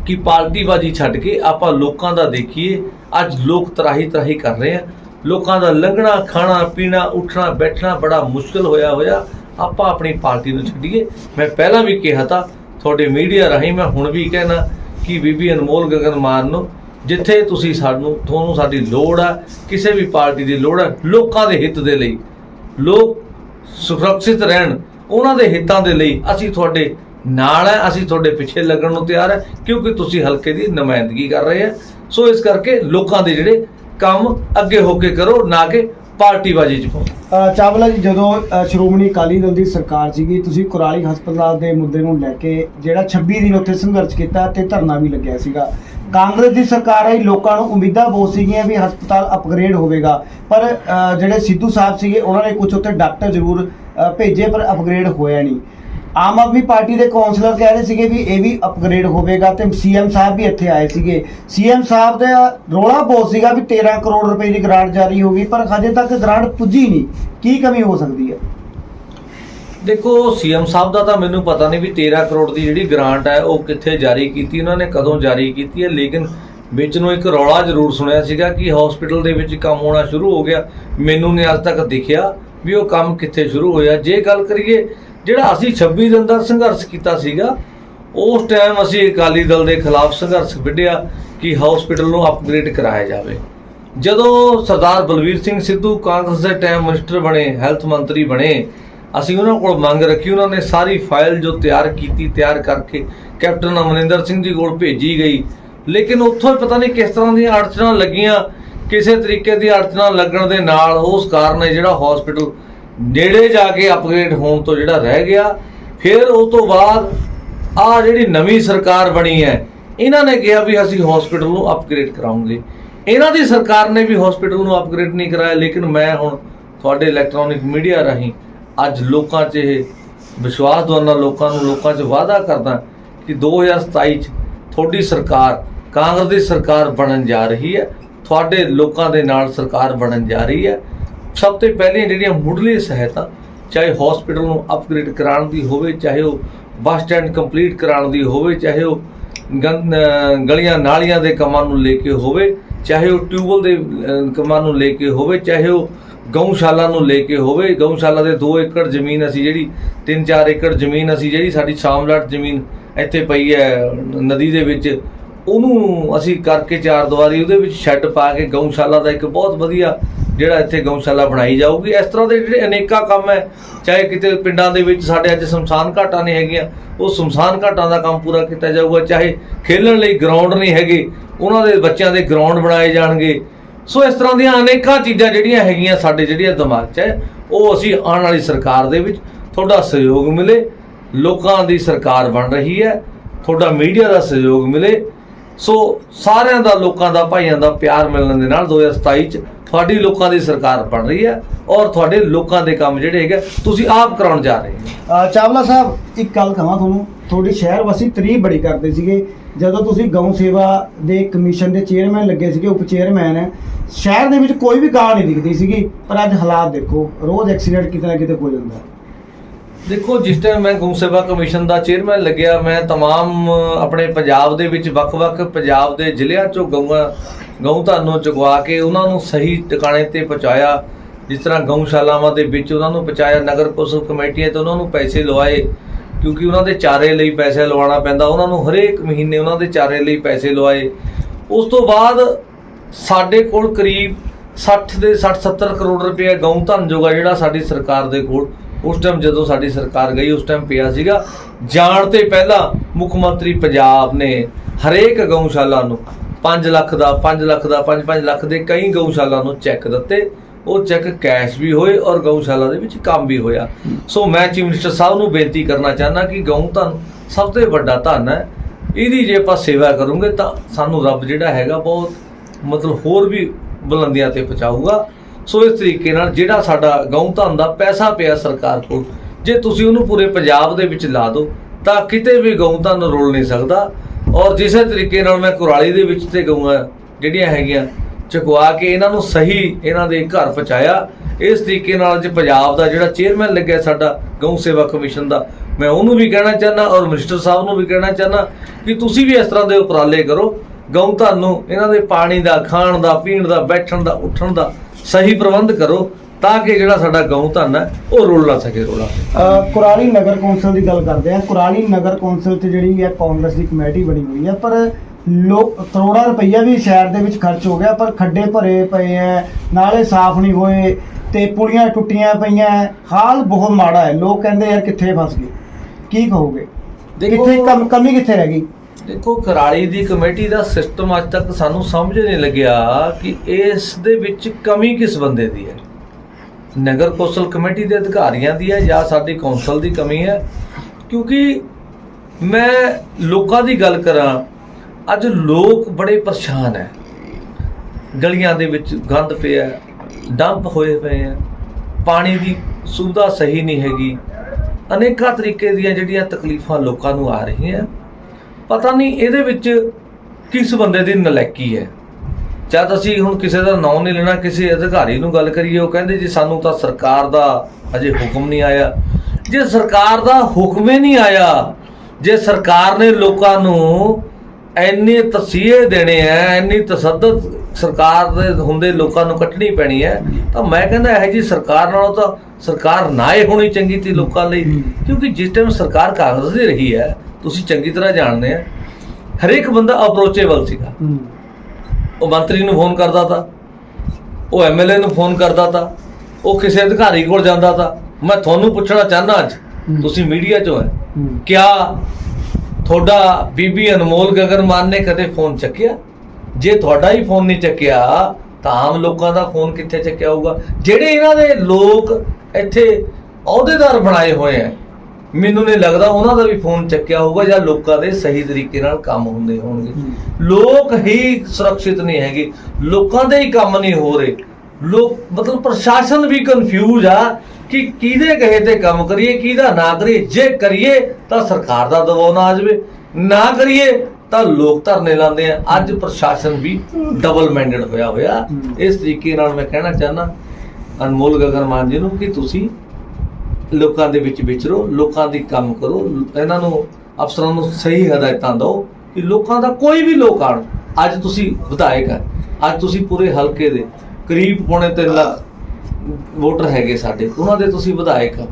ਕਿ ਪਾਰਟੀਬਾਜ਼ੀ ਛੱਡ ਕੇ ਆਪਾਂ ਲੋਕਾਂ ਦਾ ਦੇਖੀਏ, ਅੱਜ ਲੋਕ ਤਰਾਹੀ ਤਰਾਹੀ ਕਰ ਰਹੇ ਆ। ਲੋਕਾਂ ਦਾ ਲੰਘਣਾ, ਖਾਣਾ, ਪੀਣਾ, ਉੱਠਣਾ, ਬੈਠਣਾ ਬੜਾ ਮੁਸ਼ਕਲ ਹੋਇਆ ਹੋਇਆ। ਆਪਾਂ ਆਪਣੀ ਪਾਰਟੀ ਨੂੰ ਛੱਡੀਏ। ਮੈਂ ਪਹਿਲਾਂ ਵੀ ਕਿਹਾ ਤਾਂ ਤੁਹਾਡੇ ਮੀਡੀਆ ਰਾਹੀਂ ਮੈਂ ਹੁਣ ਵੀ ਕਹਿਣਾ ਕਿ ਬੀਬੀ ਅਨਮੋਲ ਗਗਨ ਮਾਨ ਨੂੰ, ਜਿੱਥੇ ਤੁਸੀਂ ਸਾਨੂੰ, ਤੁਹਾਨੂੰ ਸਾਡੀ ਲੋੜ ਆ, ਕਿਸੇ ਵੀ ਪਾਰਟੀ ਦੀ ਲੋੜ ਆ, ਲੋਕਾਂ ਦੇ ਹਿੱਤ ਦੇ ਲਈ, ਲੋਕ ਸੁਰੱਖਿਅਤ ਰਹਿਣ। ਉਹਨਾਂ ਦੇ ਹਿੱਤਾਂ ਦੇ ਲਈ ਅਸੀਂ ਤੁਹਾਡੇ ਨਾਲ ਹੈ, ਅਸੀਂ ਤੁਹਾਡੇ ਪਿੱਛੇ ਲੱਗਣ ਨੂੰ ਤਿਆਰ ਹੈ, ਕਿਉਂਕਿ ਤੁਸੀਂ ਹਲਕੇ ਦੀ ਨੁਮਾਇੰਦਗੀ ਕਰ ਰਹੇ ਹੈ। ਸੋ ਇਸ ਕਰਕੇ ਲੋਕਾਂ ਦੇ ਜਿਹੜੇ ਕੰਮ ਅੱਗੇ ਹੋ ਕੇ ਕਰੋ, ਨਾ ਕਿ ਪਾਰਟੀਬਾਜ਼ੀ ਚ ਪਾਓ। ਚਾਵਲਾ ਜੀ, ਜਦੋਂ ਸ਼੍ਰੋਮਣੀ ਅਕਾਲੀ ਦਲ ਦੀ ਸਰਕਾਰ ਸੀਗੀ, ਤੁਸੀਂ ਕੁਰਾਲੀ ਹਸਪਤਾਲ ਦੇ ਮੁੱਦੇ ਨੂੰ ਲੈ ਕੇ ਜਿਹੜਾ 26 ਦਿਨ ਉੱਥੇ ਸੰਘਰਸ਼ ਕੀਤਾ ਤੇ ਧਰਨਾ ਵੀ ਲੱਗਿਆ ਸੀਗਾ। ਕਾਂਗਰਸ ਦੀ ਸਰਕਾਰ ਆਈ, ਲੋਕਾਂ ਨੂੰ ਉਮੀਦਾਂ ਬਹੁਤ ਸੀਗੀਆਂ ਵੀ ਹਸਪਤਾਲ ਅਪਗ੍ਰੇਡ ਹੋਵੇਗਾ। ਪਰ ਜਿਹੜੇ ਸਿੱਧੂ ਸਾਹਿਬ ਸੀਗੇ, ਉਹਨਾਂ ਨੇ ਕੁਝ ਉੱਥੇ ਡਾਕਟਰ ਜ਼ਰੂਰ ਭੇਜੇ ਪਰ ਅਪਗ੍ਰੇਡ ਹੋਇਆ ਨਹੀਂ। ਆਮ ਆਦਮੀ ਪਾਰਟੀ ਦੇ ਕਾਉਂਸਲਰ ਕਹਿ ਰਹੇ ਸੀਗੇ ਵੀ ਇਹ ਵੀ ਅਪਗ੍ਰੇਡ ਹੋਵੇਗਾ ਤੇ ਸੀਐਮ ਸਾਹਿਬ ਵੀ ਇੱਥੇ ਆਏ ਸੀਗੇ। ਸੀਐਮ ਸਾਹਿਬ ਦਾ ਰੋਲਾ ਬਹੁਤ ਸੀਗਾ ਵੀ 13 ਕਰੋੜ ਰੁਪਏ ਦੀ ਗ੍ਰਾਂਟ ਜਾਰੀ ਹੋ ਗਈ, ਪਰ ਹਜੇ ਤੱਕ ਗ੍ਰਾਂਟ ਪੁੱਜੀ ਨਹੀਂ। ਕੀ ਕਮੀ ਹੋ ਸਕਦੀ ਹੈ? ਦੇਖੋ ਸੀਐਮ ਸਾਹਿਬ ਦਾ ਤਾਂ ਮੈਨੂੰ ਪਤਾ ਨਹੀਂ ਵੀ 13 ਕਰੋੜ ਦੀ ਜਿਹੜੀ ਗ੍ਰਾਂਟ ਹੈ, ਉਹ ਕਿੱਥੇ ਜਾਰੀ ਕੀਤੀ, ਉਹਨਾਂ ਨੇ ਕਦੋਂ ਜਾਰੀ ਕੀਤੀ ਹੈ, ਲੇਕਿਨ ਵਿੱਚ ਨੂੰ ਇੱਕ ਰੌਲਾ ਜ਼ਰੂਰ ਸੁਣਿਆ ਸੀਗਾ ਕਿ ਹਸਪੀਟਲ ਦੇ ਵਿੱਚ ਕੰਮ ਹੋਣਾ ਸ਼ੁਰੂ ਹੋ ਗਿਆ। ਮੈਨੂੰ ਨੇ ਅੱਜ ਤੱਕ ਦਿਖਿਆ। ਵੀ ਉਹ ਕੰਮ ਕਿੱਥੇ ਸ਼ੁਰੂ ਹੋਇਆ। ਜੇ ਗੱਲ ਕਰੀਏ, ਜਿਹੜਾ ਅਸੀਂ 26 ਦਿਨ ਦਾ ਸੰਘਰਸ਼ ਕੀਤਾ ਸੀਗਾ, ਉਸ ਟਾਈਮ ਅਸੀਂ ਅਕਾਲੀ ਦਲ ਦੇ ਖਿਲਾਫ ਸੰਘਰਸ਼ ਵਿੱਢਿਆ ਕਿ ਹਸਪੀਟਲ ਨੂੰ ਅਪਗ੍ਰੇਡ ਕਰਾਇਆ ਜਾਵੇ। ਜਦੋਂ ਸਰਦਾਰ ਬਲਵੀਰ ਸਿੰਘ ਸਿੱਧੂ ਕਾਂਗਰਸ ਦੇ ਟਾਈਮ ਮਿਨਿਸਟਰ ਬਣੇ ਹੈਲਥ ਮੰਤਰੀ ਬਣੇ, ਅਸੀਂ ਉਹਨਾਂ ਕੋਲ ਮੰਗ ਰੱਖੀ, ਉਹਨਾਂ ਨੇ ਸਾਰੀ ਫਾਈਲ ਜੋ ਤਿਆਰ ਕੀਤੀ, ਤਿਆਰ ਕਰਕੇ ਕੈਪਟਨ ਅਮਰਿੰਦਰ ਸਿੰਘ ਜੀ ਕੋਲ ਭੇਜੀ ਗਈ। ਲੇਕਿਨ ਉੱਥੋਂ ਹੀ ਪਤਾ ਨਹੀਂ ਕਿਸ ਤਰ੍ਹਾਂ ਦੀਆਂ ਅੜਚਣਾਂ ਲੱਗੀਆਂ ਕਿਸੇ ਤਰੀਕੇ ਦੀ ਅੜਚਨਾ ਲੱਗਣ ਦੇ ਨਾਲ ਉਸ ਕਾਰਨ ਇਹ ਜਿਹੜਾ ਹਸਪੀਟਲ ਨੇੜੇ ਜਾ ਕੇ ਅਪਗ੍ਰੇਡ ਹੋਣ ਤੋਂ ਜਿਹੜਾ ਰਹਿ ਗਿਆ, ਫਿਰ ਉਹ ਤੋਂ ਬਾਅਦ ਆ ਜਿਹੜੀ ਨਵੀਂ ਸਰਕਾਰ ਬਣੀ ਹੈ, ਇਹਨਾਂ ਨੇ ਕਿਹਾ ਵੀ ਅਸੀਂ ਹਸਪੀਟਲ ਨੂੰ ਅਪਗ੍ਰੇਡ ਕਰਾਉਂਗੇ। ਇਹਨਾਂ ਦੀ ਸਰਕਾਰ ਨੇ ਵੀ ਹਸਪੀਟਲ ਨੂੰ ਅਪਗ੍ਰੇਡ ਨਹੀਂ ਕਰਾਇਆ, ਲੇਕਿਨ ਮੈਂ ਹੁਣ ਤੁਹਾਡੇ ਇਲੈਕਟ੍ਰੋਨਿਕ ਮੀਡੀਆ ਰਾਹੀਂ ਅੱਜ ਲੋਕਾਂ 'ਚ ਇਹ ਵਿਸ਼ਵਾਸ ਦਵਾਉਣਾ ਲੋਕਾਂ ਨੂੰ ਲੋਕਾਂ 'ਚ ਵਾਅਦਾ ਕਰਦਾ ਕਿ 2027 'ਚ ਤੁਹਾਡੀ ਸਰਕਾਰ ਕਾਂਗਰਸ ਦੀ ਸਰਕਾਰ ਬਣਨ ਜਾ ਰਹੀ ਹੈ ਤੁਹਾਡੇ ਲੋਕਾਂ ਦੇ ਨਾਲ ਸਰਕਾਰ ਬਣਨ ਜਾ ਰਹੀ ਹੈ। ਸਭ ਤੋਂ ਪਹਿਲੀਆਂ ਜਿਹੜੀਆਂ ਮੁੱਢਲੀ ਸਹਾਇਤਾ, ਚਾਹੇ ਹਸਪੀਟਲ ਨੂੰ ਅਪਗ੍ਰੇਡ ਕਰਾਉਣ ਦੀ ਹੋਵੇ, ਚਾਹੇ ਉਹ ਬੱਸ ਸਟੈਂਡ ਕੰਪਲੀਟ ਕਰਾਉਣ ਦੀ ਹੋਵੇ, ਚਾਹੇ ਉਹ ਗੰ- ਗਲੀਆਂ ਨਾਲੀਆਂ ਦੇ ਕੰਮਾਂ ਨੂੰ ਲੈ ਕੇ ਹੋਵੇ, ਚਾਹੇ ਉਹ ਟਿਊਬਲ ਦੇ ਕੰਮਾਂ ਨੂੰ ਲੈ ਕੇ ਹੋਵੇ, ਚਾਹੇ ਉਹ ਗਊਸ਼ਾਲਾ ਨੂੰ ਲੈ ਕੇ ਹੋਵੇ। ਗਊਸ਼ਾਲਾ ਦੇ 2 ਏਕੜ ਜ਼ਮੀਨ ਅਸੀਂ ਜਿਹੜੀ 3-4 ਏਕੜ ਜ਼ਮੀਨ ਅਸੀਂ ਜਿਹੜੀ ਸਾਡੀ ਸ਼ਾਮਲਾਟ ਜ਼ਮੀਨ ਇੱਥੇ ਪਈ ਹੈ, ਨਦੀ ਦੇ ਵਿੱਚ ਉਹਨੂੰ ਅਸੀਂ ਕਰਕੇ ਚਾਰ ਦੀਵਾਰੀ ਉਹਦੇ ਵਿੱਚ ਸ਼ੈੱਡ ਪਾ ਕੇ ਗਊਸ਼ਾਲਾ ਦਾ ਇੱਕ ਬਹੁਤ ਵਧੀਆ ਜਿਹੜਾ ਇੱਥੇ ਗਊਸ਼ਾਲਾ ਬਣਾਈ ਜਾਊਗੀ। ਇਸ ਤਰ੍ਹਾਂ ਦੇ ਜਿਹੜੇ ਅਨੇਕਾਂ ਕੰਮ ਹੈ, ਚਾਹੇ ਕਿਤੇ ਪਿੰਡਾਂ ਦੇ ਵਿੱਚ ਸਾਡੇ ਅੱਜ ਸ਼ਮਸ਼ਾਨ ਘਾਟਾਂ ਨਹੀਂ ਹੈਗੀਆਂ, ਉਹ ਸ਼ਮਸ਼ਾਨ ਘਾਟਾਂ ਦਾ ਕੰਮ ਪੂਰਾ ਕੀਤਾ ਜਾਊਗਾ, ਚਾਹੇ ਖੇਲਣ ਲਈ ਗਰਾਊਂਡ ਨਹੀਂ ਹੈਗੇ, ਉਹਨਾਂ ਦੇ ਬੱਚਿਆਂ ਦੇ ਗਰਾਊਂਡ ਬਣਾਏ ਜਾਣਗੇ। ਸੋ ਇਸ ਤਰ੍ਹਾਂ ਦੀਆਂ ਅਨੇਕਾਂ ਚੀਜ਼ਾਂ ਜਿਹੜੀਆਂ ਹੈਗੀਆਂ ਸਾਡੇ ਜਿਹੜੀਆਂ ਦਿਮਾਗ 'ਚ ਹੈ, ਉਹ ਅਸੀਂ ਆਉਣ ਵਾਲੀ ਸਰਕਾਰ ਦੇ ਵਿੱਚ ਤੁਹਾਡਾ ਸਹਿਯੋਗ ਮਿਲੇ, ਲੋਕਾਂ ਦੀ ਸਰਕਾਰ ਬਣ ਰਹੀ ਹੈ, ਤੁਹਾਡਾ ਮੀਡੀਆ ਦਾ ਸਹਿਯੋਗ ਮਿਲੇ ਸੋ ਸਾਰਿਆਂ ਦਾ, ਲੋਕਾਂ ਦਾ, ਭਾਈਆਂ ਦਾ ਪਿਆਰ ਮਿਲਣ ਦੇ ਨਾਲ 2027 ਚ ਤੁਹਾਡੀ ਲੋਕਾਂ ਦੀ ਸਰਕਾਰ ਬਣ ਰਹੀ ਹੈ ਔਰ ਤੁਹਾਡੇ ਲੋਕਾਂ ਦੇ ਕੰਮ ਜਿਹੜੇ ਹੈਗੇ, ਤੁਸੀਂ ਆਪ ਕਰਾਉਣ ਜਾ ਰਹੇ ਹੋ। ਚਾਵਲਾ ਸਾਹਿਬ, ਇੱਕ ਗੱਲ ਕਹਾਂ ਤੁਹਾਨੂੰ, ਤੁਹਾਡੇ ਸ਼ਹਿਰ ਵਾਸੀ ਤਰੀ ਬੜੀ ਕਰਦੇ ਸੀਗੇ, ਜਦੋਂ ਤੁਸੀਂ ਗਊ ਸੇਵਾ ਦੇ ਕਮਿਸ਼ਨ ਦੇ ਚੇਅਰਮੈਨ ਲੱਗੇ ਸੀਗੇ, ਉਪ ਚੇਅਰਮੈਨ ਹੈ ਸ਼ਹਿਰ ਦੇ ਵਿੱਚ ਕੋਈ ਵੀ ਕਾਰ ਨਹੀਂ ਦਿਖਦੀ ਸੀਗੀ, ਪਰ ਅੱਜ ਹਾਲਾਤ ਦੇਖੋ, ਰੋਜ਼ ਐਕਸੀਡੈਂਟ ਕਿਤੇ ਨਾ ਕਿਤੇ ਹੋ ਜਾਂਦਾ। ਦੇਖੋ ਜਿਸ ਟਾਈਮ ਮੈਂ ਗਊ ਸੇਵਾ ਕਮਿਸ਼ਨ ਦਾ ਚੇਅਰਮੈਨ ਲੱਗਿਆ ਮੈਂ तमाम ਆਪਣੇ ਪੰਜਾਬ ਦੇ ਵਿੱਚ ਵੱਖ-ਵੱਖ ਪੰਜਾਬ ਦੇ ਜ਼ਿਲ੍ਹਿਆਂ ਚੋਂ ਗਊਆਂ ਗਊ ਧਨ ਚੁਕਵਾ ਕੇ ਉਹਨਾਂ ਨੂੰ ਸਹੀ ਟਿਕਾਣੇ ਤੇ ਪਹੁੰਚਾਇਆ ਜਿਸ ਤਰ੍ਹਾਂ ਗਊਸ਼ਾਲਾਵਾਂ ਦੇ ਵਿੱਚ ਉਹਨਾਂ ਨੂੰ ਪਹੁੰਚਾਇਆ ਨਗਰ ਕੌਂਸਲ ਕਮੇਟੀਆਂ ਤੇ ਉਹਨਾਂ ਨੂੰ ਪੈਸੇ ਲਵਾਏ ਕਿਉਂਕਿ ਉਹਨਾਂ ਦੇ ਚਾਰੇ ਲਈ ਪੈਸੇ ਲਵਾਉਣਾ ਪੈਂਦਾ ਉਹਨਾਂ ਨੂੰ ਹਰੇਕ ਮਹੀਨੇ ਉਹਨਾਂ ਦੇ ਚਾਰੇ ਲਈ ਪੈਸੇ ਲਵਾਏ ਉਸ ਤੋਂ ਬਾਅਦ ਸਾਡੇ ਕੋਲ ਕਰੀਬ 60 ਦੇ 60 70 ਕਰੋੜ ਰੁਪਏ ਗਊ ਧਨ ਜੋਗਾ ਜਿਹੜਾ ਸਾਡੀ ਸਰਕਾਰ ਦੇ ਕੋਲ ਉਸ ਟਾਈਮ ਜਦੋਂ ਸਾਡੀ ਸਰਕਾਰ ਗਈ, ਉਸ ਟਾਈਮ ਪਿਆ ਸੀਗਾ। ਜਾਣ ਤੇ ਪਹਿਲਾਂ ਮੁੱਖ ਮੰਤਰੀ ਪੰਜਾਬ ਨੇ ਹਰੇਕ ਗਊਸ਼ਾਲਾ ਨੂੰ 5 ਲੱਖ ਦਾ 5 ਲੱਖ ਦਾ 5-5 ਲੱਖ ਦੇ ਕਈ ਗਊਸ਼ਾਲਾ ਨੂੰ ਚੈੱਕ ਦਿੱਤੇ। ਉਹ ਚੈੱਕ ਕੈਸ਼ ਵੀ ਹੋਏ ਔਰ ਗਊਸ਼ਾਲਾ ਦੇ ਵਿੱਚ ਕੰਮ ਵੀ ਹੋਇਆ। ਸੋ ਮੈਂ ਚੀਫ ਮਿਨਿਸਟਰ ਸਾਹਿਬ ਨੂੰ ਬੇਨਤੀ ਕਰਨਾ ਚਾਹੁੰਦਾ ਕਿ ਗਊ ਧਨ ਸਭ ਤੋਂ ਵੱਡਾ ਧਨ ਹੈ। ਇਹਦੀ ਜੇ ਆਪਾਂ ਸੇਵਾ ਕਰੂੰਗੇ ਤਾਂ ਸਾਨੂੰ ਰੱਬ ਜਿਹੜਾ ਹੈਗਾ ਬਹੁਤ ਮਤਲਬ ਹੋਰ ਵੀ ਬੁਲੰਦੀਆਂ ਤੇ ਪਹੁੰਚਾਊਗਾ। ਸੋ ਇਸ ਤਰੀਕੇ ਨਾਲ ਜਿਹੜਾ ਸਾਡਾ ਗਊ ਧਨ ਦਾ ਪੈਸਾ ਪਿਆ ਸਰਕਾਰ ਕੋਲ, ਜੇ ਤੁਸੀਂ ਉਹਨੂੰ ਪੂਰੇ ਪੰਜਾਬ ਦੇ ਵਿੱਚ ਲਾ ਦਿਓ, ਤਾਂ ਕਿਤੇ ਵੀ ਗਊ ਧਨ ਰੋਲ ਨਹੀਂ ਸਕਦਾ। ਔਰ ਜਿਸੇ ਤਰੀਕੇ ਨਾਲ ਮੈਂ ਕੁਰਾਲੀ ਦੇ ਵਿੱਚ ਤੇ ਗਊਆਂ ਜਿਹੜੀਆਂ ਹੈਗੀਆਂ ਚੁਕਵਾ ਕੇ ਇਹਨਾਂ ਨੂੰ ਸਹੀ ਇਹਨਾਂ ਦੇ ਘਰ ਪਹੁੰਚਾਇਆ, ਇਸ ਤਰੀਕੇ ਨਾਲ ਅੱਜ ਪੰਜਾਬ ਦਾ ਜਿਹੜਾ ਚੇਅਰਮੈਨ ਲੱਗਿਆ ਸਾਡਾ ਗਊ ਸੇਵਾ ਕਮਿਸ਼ਨ ਦਾ, ਮੈਂ ਉਹਨੂੰ ਵੀ ਕਹਿਣਾ ਚਾਹੁੰਦਾ ਔਰ ਮਿਨਿਸਟਰ ਸਾਹਿਬ ਨੂੰ ਵੀ ਕਹਿਣਾ ਚਾਹੁੰਦਾ ਕਿ ਤੁਸੀਂ ਵੀ ਇਸ ਤਰ੍ਹਾਂ ਦੇ ਉਪਰਾਲੇ ਕਰੋ। ਗਊ ਧਨ ਨੂੰ ਇਹਨਾਂ ਦੇ ਪਾਣੀ ਦਾ, ਖਾਣ ਦਾ, ਪੀਣ ਦਾ, ਬੈਠਣ ਦਾ, ਉੱਠਣ ਦਾ ਸਹੀ ਪ੍ਰਬੰਧ ਕਰੋ ਤਾਂ ਕਿ ਜਿਹੜਾ ਸਾਡਾ ਗਊ ਧਨ ਹੈ ਉਹ ਰੋਲ ਨਾ ਸਕੇ ਰੋਲਾ ਕੁਰਾਲੀ ਨਗਰ ਕੌਂਸਲ ਦੀ ਗੱਲ ਕਰਦੇ ਆ ਕੁਰਾਲੀ ਨਗਰ ਕੌਂਸਲ ਤੇ ਜਿਹੜੀ ਹੈ ਕਾਂਗਰਸ ਦੀ ਕਮੇਟੀ ਬਣੀ ਹੋਈ ਹੈ। ਪਰ ਲੋਕ ਕਰੋੜਾਂ ਰੁਪਈਆ ਵੀ ਸ਼ਹਿਰ ਦੇ ਵਿੱਚ ਖਰਚ ਹੋ ਗਿਆ ਪਰ ਖੱਡੇ ਭਰੇ ਪਏ ਐ ਨਾਲੇ ਸਾਫ਼ ਨਹੀਂ ਹੋਏ ਤੇ ਪੁਲੀਆਂ ਟੁੱਟੀਆਂ ਪਈਆਂ। ਹਾਲ ਬਹੁਤ ਮਾੜਾ ਹੈ। ਲੋਕ ਕਹਿੰਦੇ ਯਾਰ ਕਿੱਥੇ ਫਸ ਗਏ? ਕੀ ਕਹੋਗੇ? ਦੇਖੋ- ਕਿੱਥੇ ਕਮ- ਕਮੀ ਕਿੱਥੇ ਰਹਿ ਗਈ? ਦੇਖੋ ਕਰਾਲੀ ਦੀ ਕਮੇਟੀ ਦਾ ਸਿਸਟਮ ਅੱਜ ਤੱਕ ਸਾਨੂੰ ਸਮਝ ਨਹੀਂ ਲੱਗਿਆ ਕਿ ਇਸ ਦੇ ਵਿੱਚ ਕਮੀ ਕਿਸ ਬੰਦੇ ਦੀ ਹੈ। ਨਗਰ ਕੌਂਸਲ ਕਮੇਟੀ ਦੇ ਅਧਿਕਾਰੀਆਂ ਦੀ ਹੈ ਜਾਂ ਸਾਡੀ ਕੌਂਸਲ ਦੀ ਕਮੀ ਹੈ? ਕਿਉਂਕਿ ਮੈਂ ਲੋਕਾਂ ਦੀ ਗੱਲ ਕਰਾਂ, ਅੱਜ ਲੋਕ ਬੜੇ ਪਰੇਸ਼ਾਨ ਹੈ। ਗਲੀਆਂ ਦੇ ਵਿੱਚ ਗੰਦ ਪਿਆ ਡੰਪ ਹੋਏ ਪਏ ਆ ਪਾਣੀ ਦੀ ਸੁਵਿਧਾ ਸਹੀ ਨਹੀਂ ਹੈਗੀ। ਅਨੇਕਾਂ ਤਰੀਕੇ ਦੀਆਂ ਜਿਹੜੀਆਂ ਤਕਲੀਫਾਂ ਲੋਕਾਂ ਨੂੰ ਆ ਰਹੀਆਂ। ਪਤਾ ਨਹੀਂ ਇਹਦੇ ਵਿੱਚ ਕਿਸ ਬੰਦੇ ਦੀ ਨਲਾਇਕੀ ਹੈ। ਜਦ ਅਸੀਂ ਹੁਣ ਕਿਸੇ ਦਾ ਨਾਮ ਨਹੀਂ ਲੈਣਾ ਕਿਸੇ ਅਧਿਕਾਰੀ ਨੂੰ ਗੱਲ ਕਰੀਏ ਉਹ ਕਹਿੰਦੇ ਜੀ ਸਾਨੂੰ ਤਾਂ ਸਰਕਾਰ ਦਾ ਅਜੇ ਹੁਕਮ ਨਹੀਂ ਆਇਆ। ਜੇ ਸਰਕਾਰ ਦਾ ਹੁਕਮ ਹੀ ਨਹੀਂ ਆਇਆ ਜੇ ਸਰਕਾਰ ਨੇ ਲੋਕਾਂ ਨੂੰ ਇੰਨੇ ਤਸੀਹੇ ਦੇਣੇ ਆ ਇੰਨੀ ਤਸੱਦਦ ਸਰਕਾਰ ਦੇ ਹੁੰਦੇ ਲੋਕਾਂ ਨੂੰ ਕੱਟਣੀ ਪੈਣੀ ਹੈ ਤਾਂ ਮੈਂ ਕਹਿੰਦਾ ਇਹ ਜੀ ਸਰਕਾਰ ਨਾਲੋਂ ਤਾਂ ਸਰਕਾਰ ਨਾ ਹੀ ਹੋਣੀ ਚੰਗੀ ਤੀ ਲੋਕਾਂ ਲਈ। ਕਿਉਂਕਿ ਜਿਸ ਟਾਈਮ ਸਰਕਾਰ ਕਾਂਗਰਸ ਦੀ ਰਹੀ ਹੈ ਤੁਸੀਂ ਚੰਗੀ ਤਰ੍ਹਾਂ ਜਾਣਦੇ ਆ। ਹਰੇਕ ਬੰਦਾ ਅਪਰੋਚੇਬਲ ਸੀਗਾ। ਉਹ ਮੰਤਰੀ ਨੂੰ ਫੋਨ ਕਰਦਾ ਤਾ ਉਹ ਐਮਐਲਏ ਨੂੰ ਫੋਨ ਕਰਦਾ ਤਾ ਉਹ ਕਿਸੇ ਅਧਿਕਾਰੀ ਕੋਲ ਜਾਂਦਾ ਤਾ। ਮੈਂ ਤੁਹਾਨੂੰ ਪੁੱਛਣਾ ਚਾਹਨਾ ਅੱਜ। ਤੁਸੀਂ ਮੀਡੀਆ 'ਚੋਂ ਹੈ। ਕਿਆ ਤੁਹਾਡਾ ਬੀਬੀ ਅਨਮੋਲ ਗਗਨ ਮਾਨ ਨੇ ਕਦੇ ਫੋਨ ਚੱਕਿਆ? ਜੇ ਤੁਹਾਡਾ ਹੀ ਫੋਨ ਨਹੀਂ ਚੱਕਿਆ ਤਾਂ ਆਮ ਲੋਕਾਂ ਦਾ ਫੋਨ ਕਿੱਥੇ ਚੱਕਿਆ ਹੋਊਗਾ? ਜਿਹੜੇ ਇਹਨਾਂ ਦੇ ਲੋਕ ਇੱਥੇ ਅਹੁਦੇਦਾਰ ਬਣਾਏ ਹੋਏ ਆ ਮੈਨੂੰ ਨਹੀਂ ਲੱਗਦਾ ਉਹਨਾਂ ਦਾ ਵੀ ਫੋਨ ਚੱਕਿਆ ਹੋਊਗਾ ਜਾਂ ਲੋਕਾਂ ਦੇ ਸਹੀ ਤਰੀਕੇ ਨਾਲ ਕੰਮ ਹੁੰਦੇ ਹੋਣਗੇ। ਲੋਕ ਹੀ ਸੁਰੱਖਿਅਤ ਨਹੀਂ ਹੈਗੇ। ਲੋਕਾਂ ਦੇ ਹੀ ਕੰਮ ਨਹੀਂ ਹੋ ਰਹੇ। ਲੋਕ ਮਤਲਬ ਪ੍ਰਸ਼ਾਸਨ ਵੀ ਕਨਫਿਊਜ਼ ਆ ਕਿ ਕਿਹਦੇ ਕਹੇ ਤੇ ਕੰਮ ਕਰੀਏ ਕਿਹਦਾ ਨਾ ਕਰੀਏ। ਜੇ ਕਰੀਏ ਤਾਂ ਸਰਕਾਰ ਦਾ ਦਬਾਅ ਨਾ ਆ ਜਾਵੇ। ਨਾ ਕਰੀਏ ਤਾਂ ਲੋਕ ਧਰਨੇ ਲਾਉਂਦੇ ਆ। ਅੱਜ ਪ੍ਰਸ਼ਾਸਨ ਵੀ ਡਬਲ ਮਾਈਂਡਡ ਹੋਇਆ ਹੋਇਆ। ਇਸ ਤਰੀਕੇ ਨਾਲ ਮੈਂ ਕਹਿਣਾ ਚਾਹਨਾ ਅਨਮੋਲ ਗਗਨ ਮਾਨ ਜੀ ਨੂੰ ਕਿ ਤੁਸੀਂ ਲੋਕਾਂ ਦੇ ਵਿੱਚ ਵਿਚਰੋ, ਲੋਕਾਂ ਦੀ ਕੰਮ ਕਰੋ, ਇਹਨਾਂ ਨੂੰ ਅਫਸਰਾਂ ਨੂੰ ਸਹੀ ਹਦਾਇਤਾਂ ਦਿਓ ਕਿ ਲੋਕਾਂ ਦਾ ਕੋਈ ਵੀ ਲੋਕ ਆਣ, ਅੱਜ ਤੁਸੀਂ ਵਿਧਾਇਕ ਹੈ ਅੱਜ ਤੁਸੀਂ ਪੂਰੇ ਹਲਕੇ ਦੇ ਕਰੀਬ ਪੌਣੇ 3 ਲੱਖ ਵੋਟਰ ਹੈਗੇ ਸਾਡੇ, ਉਹਨਾਂ ਦੇ ਤੁਸੀਂ ਵਿਧਾਇਕ ਆ।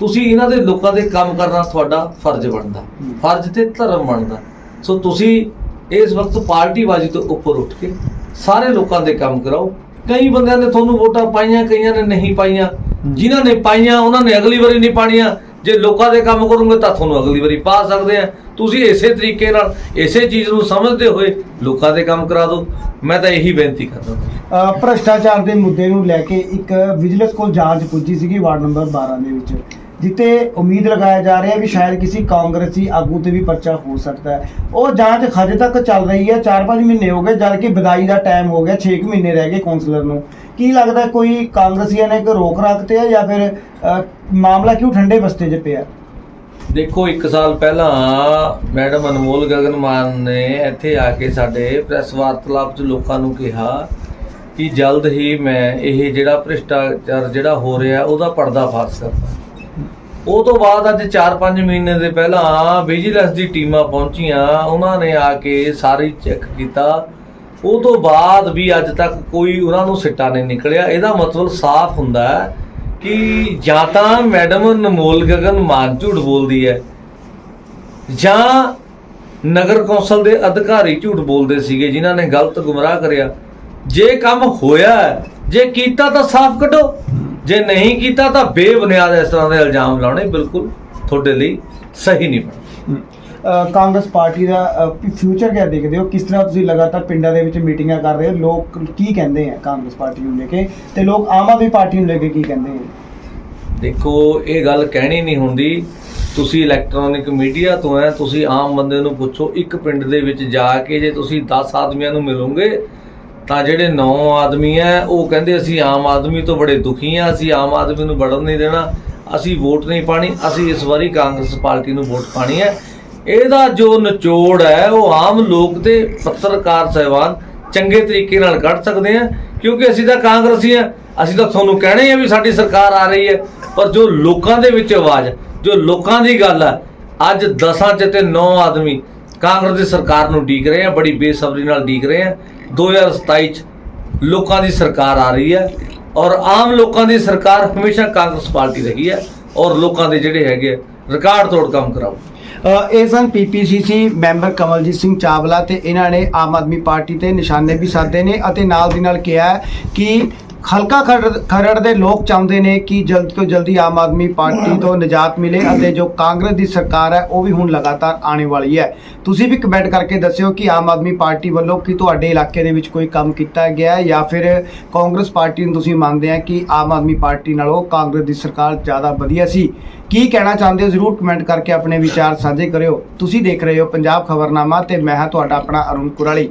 ਤੁਸੀਂ ਇਹਨਾਂ ਦੇ ਲੋਕਾਂ ਦੇ ਕੰਮ ਕਰਨਾ ਤੁਹਾਡਾ ਫਰਜ਼ ਬਣਦਾ, ਫਰਜ਼ ਤੇ ਧਰਮ ਬਣਦਾ। ਸੋ ਤੁਸੀਂ ਇਸ ਵਕਤ ਪਾਰਟੀਬਾਜ਼ੀ ਤੋਂ ਉੱਪਰ ਉੱਠ ਕੇ ਸਾਰੇ ਲੋਕਾਂ ਦੇ ਕੰਮ ਕਰਾਓ। ਕਈ ਬੰਦਿਆਂ ਨੇ ਤੁਹਾਨੂੰ ਵੋਟਾਂ ਪਾਈਆਂ, ਕਈਆਂ ਨੇ ਨਹੀਂ ਪਾਈਆਂ। ਜਿਨ੍ਹਾਂ ਨੇ ਪਾਈਆਂ ਉਹਨਾਂ ਨੇ ਅਗਲੀ ਵਾਰੀ ਨਹੀਂ ਪਾਣੀਆਂ। ਜੇ ਲੋਕਾਂ ਦੇ ਕੰਮ ਕਰੋਗੇ ਤਾਂ ਤੁਹਾਨੂੰ ਅਗਲੀ ਵਾਰੀ ਪਾ ਸਕਦੇ ਆ। ਤੁਸੀਂ ਇਸੇ ਤਰੀਕੇ ਨਾਲ ਇਸੇ ਚੀਜ਼ ਨੂੰ ਸਮਝਦੇ ਹੋਏ ਲੋਕਾਂ ਦੇ ਕੰਮ ਕਰਾ ਦਿਓ। ਮੈਂ ਤਾਂ ਇਹੀ ਬੇਨਤੀ ਕਰਦਾ। ਅ, ਭ੍ਰਸ਼ਟਾਚਾਰ ਦੇ ਮੁੱਦੇ ਨੂੰ ਲੈ ਕੇ ਇੱਕ ਵਿਜੀਲੈਂਸ ਕੋਲ ਜਾਂਚ ਪੁੱਜੀ ਸੀਗੀ ਵਾਰਡ ਨੰਬਰ 12 ਦੇ ਵਿੱਚ ਜਿੱਤੇ ਉਮੀਦ ਲਗਾਇਆ ਜਾ ਰਿਹਾ ਵੀ ਸ਼ਾਇਦ ਕਿਸੇ ਕਾਂਗਰਸੀ ਆਗੂ ਤੇ ਵੀ ਪਰਚਾ ਹੋ ਸਕਦਾ ਹੈ। ਉਹ ਜਾਂਚ ਹਜੇ ਤੱਕ ਚੱਲ ਰਹੀ ਹੈ 4-5 ਮਹੀਨੇ ਹੋ ਗਏ ਜਦ ਕਿ ਵਿਦਾਈ ਦਾ ਟਾਈਮ ਹੋ ਗਿਆ 6 ਮਹੀਨੇ ਰਹਿ ਗਏ ਕਾਉਂਸਲਰ ਨੂੰ। ਕੀ ਲੱਗਦਾ ਕੋਈ ਕਾਂਗਰਸੀਆਂ ਨੇ ਇੱਕ ਰੋਕ ਰੱਖਤੇ ਆ ਜਾਂ ਫਿਰ ਅ, ਮਾਮਲਾ ਕਿਉਂ ਠੰਡੇ ਬਸਤੇ 'ਚ ਪਿਆ? ਦੇਖੋ 1 ਸਾਲ ਪਹਿਲਾਂ ਮੈਡਮ ਅਨਮੋਲ ਗਗਨ ਮਾਨ ਨੇ ਇੱਥੇ ਆ ਕੇ ਸਾਡੇ ਪ੍ਰੈਸ ਵਾਰਤਾਲਾਪ 'ਚ ਲੋਕਾਂ ਨੂੰ ਕਿਹਾ ਕਿ ਜਲਦ ਹੀ ਮੈਂ ਇਹ ਜਿਹੜਾ ਭ੍ਰਿਸ਼ਟਾਚਾਰ ਜਿਹੜਾ ਹੋ ਰਿਹਾ ਉਹਦਾ ਪਰਦਾ ਪਰਦਾਫਾਸ਼ ਕਰਦਾ। ਉਹ ਤੋਂ ਬਾਅਦ ਅੱਜ 4-5 ਮਹੀਨੇ ਦੇ ਪਹਿਲਾਂ ਵਿਜੀਲੈਂਸ ਦੀ ਟੀਮਾਂ ਪਹੁੰਚੀਆਂ ਉਹਨਾਂ ਨੇ ਆ ਕੇ ਸਾਰੀ ਚੈੱਕ ਕੀਤਾ। ਉਹ ਤੋਂ ਬਾਅਦ ਵੀ ਅੱਜ ਤੱਕ ਕੋਈ ਉਹਨਾਂ ਨੂੰ ਸਿੱਟਾ ਨਹੀਂ ਨਿਕਲਿਆ। ਇਹਦਾ ਮਤਲਬ ਸਾਫ਼ ਹੁੰਦਾ ਹੈ ਕਿ ਜਾਂ ਤਾਂ ਮੈਡਮ ਅਨਮੋਲ ਗਗਨ ਮਾਨ ਝੂਠ ਬੋਲਦੀ ਹੈ, ਜਾਂ ਨਗਰ ਕੌਂਸਲ ਦੇ ਅਧਿਕਾਰੀ ਝੂਠ ਬੋਲਦੇ ਸੀਗੇ, ਜਿਨ੍ਹਾਂ ਨੇ ਗਲਤ ਗੁੰਮਰਾਹ ਕਰਿਆ। ਜੇ ਕੰਮ ਹੋਇਆ ਜੇ ਕੀਤਾ ਤਾਂ ਸਾਫ਼ ਕੱਢੋ। ਜੇ ਨਹੀਂ ਕੀਤਾ ਤਾਂ ਬੇਬੁਨਿਆਦ ਇਸ ਤਰ੍ਹਾਂ ਦੇ ਇਲਜ਼ਾਮ ਲਾਉਣੇ, ਬਿਲਕੁਲ ਤੁਹਾਡੇ ਲਈ ਸਹੀ ਨਹੀਂ ਬਣਦਾ। ਕਾਂਗਰਸ ਪਾਰਟੀ ਦਾ ਫਿਊਚਰ ਕਿਆ ਦੇਖਦੇ ਹੋ? ਕਿਸ ਤਰ੍ਹਾਂ ਤੁਸੀਂ ਲਗਾਤਾਰ ਪਿੰਡਾਂ ਦੇ ਵਿੱਚ ਮੀਟਿੰਗਾਂ ਕਰ ਰਹੇ ਹੋ? ਲੋਕ ਕੀ ਕਹਿੰਦੇ ਆ ਕਾਂਗਰਸ ਪਾਰਟੀ ਨੂੰ ਲੈ ਕੇ? ਤੇ ਲੋਕ ਆਮ ਆਦਮੀ ਪਾਰਟੀ ਨੂੰ ਲੈ ਕੇ ਕੀ ਕਹਿੰਦੇ ਆ? ਦੇਖੋ, ਇਹ ਗੱਲ ਕਹਿਣੀ ਨਹੀਂ ਹੁੰਦੀ। ਤੁਸੀਂ ਇਲੈਕਟ੍ਰੋਨਿਕ ਮੀਡੀਆ ਤੋਂ ਹੈ, ਤੁਸੀਂ ਆਮ ਬੰਦੇ ਨੂੰ ਪੁੱਛੋ, ਇੱਕ ਪਿੰਡ ਦੇ ਵਿੱਚ ਜਾ ਕੇ ਜੇ ਤੁਸੀਂ 10 ਆਦਮੀਆਂ ਨੂੰ ਮਿਲੋਗੇ, ਤਾਂ ਜਿਹੜੇ 9 ਆਦਮੀ ਹੈ, ਉਹ ਕਹਿੰਦੇ ਅਸੀਂ ਆਮ ਆਦਮੀ ਤੋਂ ਬੜੇ ਦੁਖੀ ਹਾਂ, ਅਸੀਂ ਆਮ ਆਦਮੀ ਨੂੰ ਵੜਨ ਨਹੀਂ ਦੇਣਾ, ਅਸੀਂ ਵੋਟ ਨਹੀਂ ਪਾਣੀ, ਅਸੀਂ ਇਸ ਵਾਰੀ ਕਾਂਗਰਸ ਪਾਰਟੀ ਨੂੰ ਵੋਟ ਪਾਣੀ ਹੈ। ਇਹਦਾ ਜੋ ਨਿਚੋੜ ਹੈ, ਉਹ ਆਮ ਲੋਕ ਤੇ ਪੱਤਰਕਾਰ ਸਹਿਬਾਨ ਚੰਗੇ ਤਰੀਕੇ ਨਾਲ ਕੱਢ ਸਕਦੇ ਆ, ਕਿਉਂਕਿ ਅਸੀਂ ਤਾਂ ਕਾਂਗਰਸੀ ਆ, ਅਸੀਂ ਤਾਂ ਤੁਹਾਨੂੰ ਕਹਿਣੇ ਆ ਵੀ ਸਾਡੀ ਸਰਕਾਰ ਆ ਰਹੀ ਹੈ, ਪਰ ਜੋ ਲੋਕਾਂ ਦੇ ਵਿੱਚ ਆਵਾਜ਼, ਜੋ ਲੋਕਾਂ ਦੀ ਗੱਲ ਹੈ ਅੱਜ ਦਸਾਂ ਚ ਤੇ 9 ਆਦਮੀ ਕਾਂਗਰਸ ਦੀ ਸਰਕਾਰ ਨੂੰ ਡੀਕ ਰਹੇ ਆ, ਬੜੀ ਬੇਸਬਰੀ ਨਾਲ ਡੀਕ ਰਹੇ ਆ। 2027 ਚ ਲੋਕਾਂ ਦੀ ਸਰਕਾਰ ਆ ਰਹੀ ਹੈ ਔਰ ਆਮ ਲੋਕਾਂ ਦੀ ਸਰਕਾਰ ਹਮੇਸ਼ਾ ਕਾਂਗਰਸ ਪਾਰਟੀ ਰਹੀ ਹੈ ਔਰ ਲੋਕਾਂ ਦੇ ਜਿਹੜੇ ਹੈਗੇ ਰਿਕਾਰਡ ਤੋੜ ਕੰਮ ਕਰਾਓ। ਇਹ ਸਨ ਪੀਪੀਸੀਸੀ ਮੈਂਬਰ ਕਮਲਜੀਤ ਸਿੰਘ ਚਾਵਲਾ ਤੇ ਇਹਨਾਂ ਨੇ ਆਮ ਆਦਮੀ ਪਾਰਟੀ ਤੇ ਨਿਸ਼ਾਨੇ ਵੀ ਸਾਧੇ ਨੇ ਅਤੇ ਨਾਲ ਦੀ ਨਾਲ ਕਿਹਾ ਕਿ ਹਲਕਾ ਖਰੜ ਖਰੜ ਦੇ ਲੋਕ ਚਾਹੁੰਦੇ ਨੇ ਕਿ ਜਲਦ ਤੋਂ ਜਲਦੀ ਆਮ ਆਦਮੀ ਪਾਰਟੀ ਤੋਂ ਨਿਜਾਤ ਮਿਲੇ ਅਤੇ ਜੋ ਕਾਂਗਰਸ ਦੀ ਸਰਕਾਰ ਹੈ, ਉਹ ਵੀ ਹੁਣ ਲਗਾਤਾਰ ਆਉਣ ਵਾਲੀ ਹੈ। ਤੁਸੀਂ ਵੀ ਕਮੈਂਟ ਕਰਕੇ ਦੱਸਿਓ ਕਿ ਆਮ ਆਦਮੀ ਪਾਰਟੀ ਵੱਲੋਂ ਕੀ ਤੁਹਾਡੇ ਇਲਾਕੇ ਦੇ ਵਿੱਚ ਕੋਈ ਕੰਮ ਕੀਤਾ ਗਿਆ ਹੈ ਜਾਂ ਫਿਰ ਕਾਂਗਰਸ ਪਾਰਟੀ ਨੂੰ ਤੁਸੀਂ ਮੰਨਦੇ ਆ ਕਿ ਆਮ ਆਦਮੀ ਪਾਰਟੀ ਨਾਲੋਂ ਕਾਂਗਰਸ ਦੀ ਸਰਕਾਰ ਜ਼ਿਆਦਾ ਵਧੀਆ ਸੀ? ਕੀ ਕਹਿਣਾ ਚਾਹੁੰਦੇ ਹੋ? ਜ਼ਰੂਰ ਕਮੈਂਟ ਕਰਕੇ ਆਪਣੇ ਵਿਚਾਰ ਸਾਂਝੇ ਕਰਿਓ। ਤੁਸੀਂ ਦੇਖ ਰਹੇ ਹੋ ਪੰਜਾਬ ਖਬਰਨਾਮਾ ਤੇ ਮੈਂ ਹਾਂ ਤੁਹਾਡਾ ਆਪਣਾ ਅਰੁਣ ਕੁਰਾਲੀ।